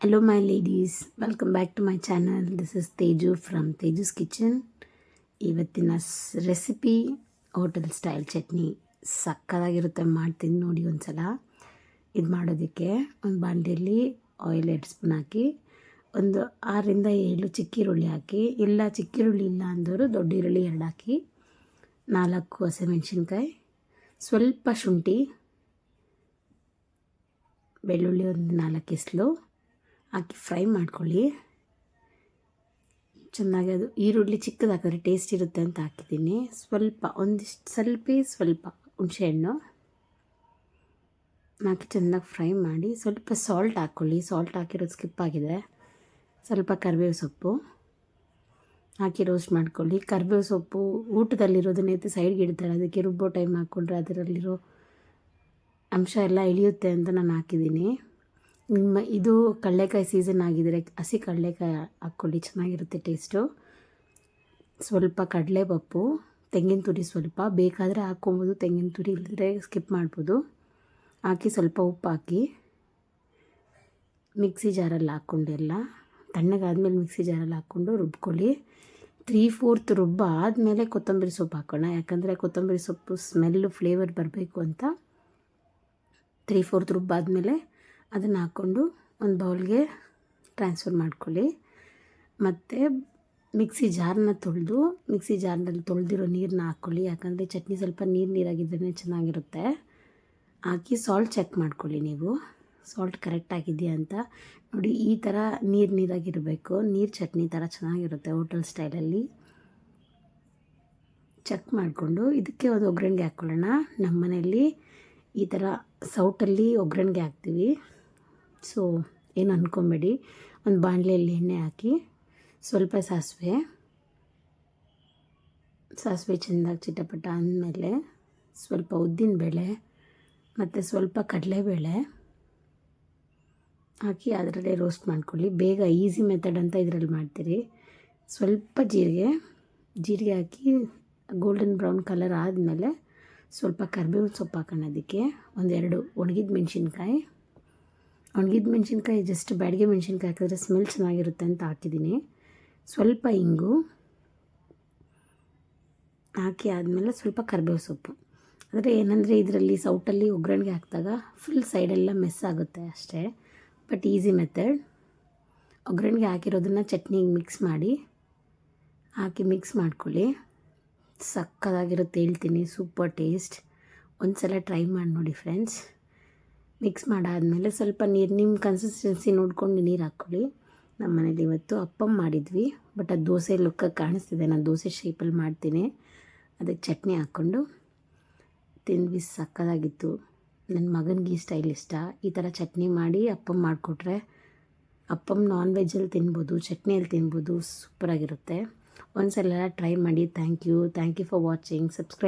Hello, my ladies. Welcome back to my channel. This is Teju from Teju's Kitchen. ಇವತ್ತಿನ recipe hotel style chutney ಸಕ್ಕತ್ತಾಗಿರುತ್ತೆ ಮಾಡ್ತೀನಿ ನೋಡಿ ಒಂದ್ಸಲ ಇದು ಮಾಡೋದಕ್ಕೆ ಒಂದು ಬಾಂಡೆಯಲ್ಲಿ ಆಯಿಲ್ ಎರಡು ಸ್ಪೂನ್ ಹಾಕಿ ಒಂದು ಆರರಿಂದ ಏಳು ಚಿಕ್ಕ ಈರುಳ್ಳಿ ಹಾಕಿ ಇಲ್ಲ ಚಿಕ್ಕ ಈರುಳ್ಳಿ ಇಲ್ಲ ಅಂದವರು ದೊಡ್ಡ ಈರುಳ್ಳಿ ಎರಡು ಹಾಕಿ ನಾಲ್ಕು ಹಸಿಮೆಣ್ಸಿನ್ಕಾಯಿ ಸ್ವಲ್ಪ ಶುಂಠಿ ಬೆಳ್ಳುಳ್ಳಿ ಒಂದು ನಾಲ್ಕು ಎಸ್ಲು ಹಾಕಿ ಫ್ರೈ ಮಾಡ್ಕೊಳ್ಳಿ. ಚೆನ್ನಾಗಿ ಅದು ಈರುಳ್ಳಿ ಚಿಕ್ಕದು ಹಾಕಿದ್ರೆ ಟೇಸ್ಟ್ ಇರುತ್ತೆ ಅಂತ ಹಾಕಿದ್ದೀನಿ. ಸ್ವಲ್ಪ ಒಂದಿಷ್ಟು, ಸ್ವಲ್ಪ ಸ್ವಲ್ಪ ಹುಣಸೆಹಣ್ಣು ಹಾಕಿ ಚೆನ್ನಾಗಿ ಫ್ರೈ ಮಾಡಿ ಸ್ವಲ್ಪ ಸಾಲ್ಟ್ ಹಾಕ್ಕೊಳ್ಳಿ ಸಾಲ್ಟ್ ಹಾಕಿರೋದು ಸ್ಕಿಪ್ ಆಗಿದೆ. ಸ್ವಲ್ಪ ಕರಿಬೇವು ಸೊಪ್ಪು ಹಾಕಿ ರೋಸ್ಟ್ ಮಾಡ್ಕೊಳ್ಳಿ. ಕರಿಬೇವು ಸೊಪ್ಪು ಊಟದಲ್ಲಿರೋದನ್ನ ಎತ್ತಿ ಸೈಡ್ಗೆ ಇಡ್ತಾರೆ. ಅದಕ್ಕೆ ರುಬ್ಬೋ ಟೈಮ್ ಹಾಕ್ಕೊಂಡ್ರೆ ಅದರಲ್ಲಿರೋ ಅಂಶ ಎಲ್ಲ ಇಳಿಯುತ್ತೆ ಅಂತ ನಾನು ಹಾಕಿದ್ದೀನಿ. ನಿಮ್ಮ ಇದು ಕಡಲೆಕಾಯಿ ಸೀಸನ್ ಆಗಿದ್ದರೆ ಹಸಿ ಕಡಲೆಕಾಯಿ ಹಾಕ್ಕೊಳ್ಳಿ, ಚೆನ್ನಾಗಿರುತ್ತೆ ಟೇಸ್ಟು ಸ್ವಲ್ಪ ಕಡಲೆಪಪ್ಪು, ತೆಂಗಿನ ತುರಿ ಸ್ವಲ್ಪ. ಬೇಕಾದರೆ ಹಾಕ್ಕೊಬೋದು, ತೆಂಗಿನ ತುರಿ ಇಲ್ಲದ್ರೆ ಸ್ಕಿಪ್ ಮಾಡ್ಬೋದು. ಹಾಕಿ ಸ್ವಲ್ಪ ಉಪ್ಪು ಹಾಕಿ. ಮಿಕ್ಸಿ ಜಾರಲ್ಲಿ ಹಾಕ್ಕೊಂಡು ಎಲ್ಲ. ತಣ್ಣಗಾದ್ಮೇಲೆ ಮಿಕ್ಸಿ ಜಾರಲ್ಲಿ ಹಾಕ್ಕೊಂಡು ರುಬ್ಕೊಳ್ಳಿ. ತ್ರೀ ಫೋರ್ತ್ ರುಬ್ಬ ಆದಮೇಲೆ ಕೊತ್ತಂಬರಿ ಸೊಪ್ಪು ಹಾಕೋಣ. ಯಾಕಂದರೆ ಕೊತ್ತಂಬರಿ ಸೊಪ್ಪು ಸ್ಮೆಲ್ಲು ಫ್ಲೇವರ್ ಬರಬೇಕು ಅಂತ. ತ್ರೀ ಫೋರ್ತ್ ರುಬ್ಬಾದಮೇಲೆ ಅದನ್ನು ಹಾಕ್ಕೊಂಡು ಒಂದು ಬೌಲ್ಗೆ ಟ್ರಾನ್ಸ್ಫರ್ ಮಾಡ್ಕೊಳ್ಳಿ. ಮತ್ತು ಮಿಕ್ಸಿ ಜಾರನ್ನ ತೊಳೆದು, ಮಿಕ್ಸಿ ಜಾರ್ನಲ್ಲಿ ತೊಳೆದಿರೋ ನೀರನ್ನ ಹಾಕ್ಕೊಳ್ಳಿ. ಯಾಕಂದರೆ ಚಟ್ನಿ ಸ್ವಲ್ಪ ನೀರು ನೀರಾಗಿದ್ದರೆ ಚೆನ್ನಾಗಿರುತ್ತೆ. ಹಾಕಿ ಸಾಲ್ಟ್ ಚೆಕ್ ಮಾಡ್ಕೊಳ್ಳಿ ನೀವು. ಸಾಲ್ಟ್ ಕರೆಕ್ಟ್ ಆಗಿದೆಯಾ ಅಂತ. ನೋಡಿ, ಈ ಥರ ನೀರು ನೀರಾಗಿರಬೇಕು. ನೀರು ಚಟ್ನಿ ಥರ ಚೆನ್ನಾಗಿರುತ್ತೆ ಹೋಟೆಲ್ ಸ್ಟೈಲಲ್ಲಿ ಚೆಕ್ ಮಾಡಿಕೊಂಡು ಇದಕ್ಕೆ ಒಂದು ಒಗ್ಗರಣೆಗೆ ಹಾಕ್ಕೊಳ್ಳೋಣ. ನಮ್ಮ ಮನೆಯಲ್ಲಿ ಈ ಥರ ಸೌಟಲ್ಲಿ ಒಗ್ಗರಣೆಗೆ ಹಾಕ್ತೀವಿ. ಸೊ ಏನು ಅಂದ್ಕೊಬೇಡಿ ಒಂದು ಬಾಣಲೆಯಲ್ಲಿ ಎಣ್ಣೆ ಹಾಕಿ ಸ್ವಲ್ಪ ಸಾಸಿವೆ. ಸಾಸಿವೆ ಚೆಂದಾಗಿ ಚಿಟಪಟ ಅಂದಮೇಲೆ ಸ್ವಲ್ಪ ಉದ್ದಿನಬೇಳೆ ಮತ್ತು ಸ್ವಲ್ಪ ಕಡಲೆಬೇಳೆ ಹಾಕಿ ಅದರಲ್ಲೇ ರೋಸ್ಟ್ ಮಾಡ್ಕೊಳ್ಳಿ. ಬೇಗ ಈಸಿ ಮೆಥಡ್ ಅಂತ ಇದರಲ್ಲಿ ಮಾಡ್ತೀರಿ. ಸ್ವಲ್ಪ ಜೀರಿಗೆ ಜೀರಿಗೆ ಹಾಕಿ ಗೋಲ್ಡನ್ ಬ್ರೌನ್ ಕಲರ್ ಆದಮೇಲೆ ಸ್ವಲ್ಪ ಕರಿಬೇವಿನ ಸೊಪ್ಪು ಹಾಕೋಣ ಅದಕ್ಕೆ. ಒಂದೆರಡು ಒಣಗಿದ ಮೆಣಸಿನ್ಕಾಯಿ. ಒಣಗಿದ ಮೆಣಸಿನ್ಕಾಯಿ ಜಸ್ಟ್ ಬ್ಯಾಡಿಗೆ ಮೆಣಸಿನ್ಕಾಯಿ ಹಾಕಿದ್ರೆ ಸ್ಮೆಲ್ ಚೆನ್ನಾಗಿರುತ್ತೆ ಅಂತ ಹಾಕಿದ್ದೀನಿ. ಸ್ವಲ್ಪ ಇಂಗು, ಹಾಕಿ ಆದಮೇಲೆ ಸ್ವಲ್ಪ ಕರಿಬೇವು ಸೊಪ್ಪು. ಆದರೆ ಏನಂದರೆ ಇದರಲ್ಲಿ ಸೌಟಲ್ಲಿ ಒಗ್ಗರಣೆಗೆ ಹಾಕಿದಾಗ ಫುಲ್ ಸೈಡೆಲ್ಲ ಮೆಸ್ ಆಗುತ್ತೆ ಅಷ್ಟೇ. ಬಟ್ ಈಸಿ ಮೆಥಡ್ ಒಗ್ಗರಣೆಗೆ ಹಾಕಿರೋದನ್ನು ಚಟ್ನಿಗೆ ಮಿಕ್ಸ್ ಮಾಡಿ, ಹಾಕಿ ಮಿಕ್ಸ್ ಮಾಡ್ಕೊಳ್ಳಿ. ಸಕ್ಕದಾಗಿರುತ್ತೆ ಹೇಳ್ತೀನಿ ಸೂಪರ್ ಟೇಸ್ಟ್ ಒಂದು ಸಲ ಟ್ರೈ ಮಾಡಿ ನೋಡಿ ಫ್ರೆಂಡ್ಸ್ ಮಿಕ್ಸ್ ಮಾಡಾದಮೇಲೆ ಸ್ವಲ್ಪ ನೀರು ನಿಮ್ಮ ಕನ್ಸಿಸ್ಟೆನ್ಸಿ ನೋಡ್ಕೊಂಡು ನೀರು ಹಾಕ್ಕೊಳ್ಳಿ ನಮ್ಮ ಮನೇಲಿ ಇವತ್ತು ಅಪ್ಪಮ್ ಮಾಡಿದ್ವಿ ಬಟ್ ಅದು ದೋಸೆ ಲುಕ್ಕಾಗಿ ಕಾಣಿಸ್ತಿದೆ. ನಾನು ದೋಸೆ ಶೇಪಲ್ಲಿ ಮಾಡ್ತೀನಿ. ಅದಕ್ಕೆ ಚಟ್ನಿ ಹಾಕ್ಕೊಂಡು ತಿಂದ್ವಿ. ಸಕ್ಕದಾಗಿತ್ತು. ನನ್ನ ಮಗನಿಗೆ ಈ ಸ್ಟೈಲ್ ಇಷ್ಟ. ಈ ಥರ ಚಟ್ನಿ ಮಾಡಿ ಅಪ್ಪಮ್ ಮಾಡಿಕೊಟ್ರೆ ಅಪ್ಪಮ್ ನಾನ್ ವೆಜ್ಜಲ್ಲಿ ತಿನ್ಬೋದು ಚಟ್ನಿಯಲ್ಲಿ ತಿನ್ಬೋದು ಸೂಪರಾಗಿರುತ್ತೆ ಒಂದ್ಸಲ ಟ್ರೈ ಮಾಡಿ. Thank you thank you for watching subscribe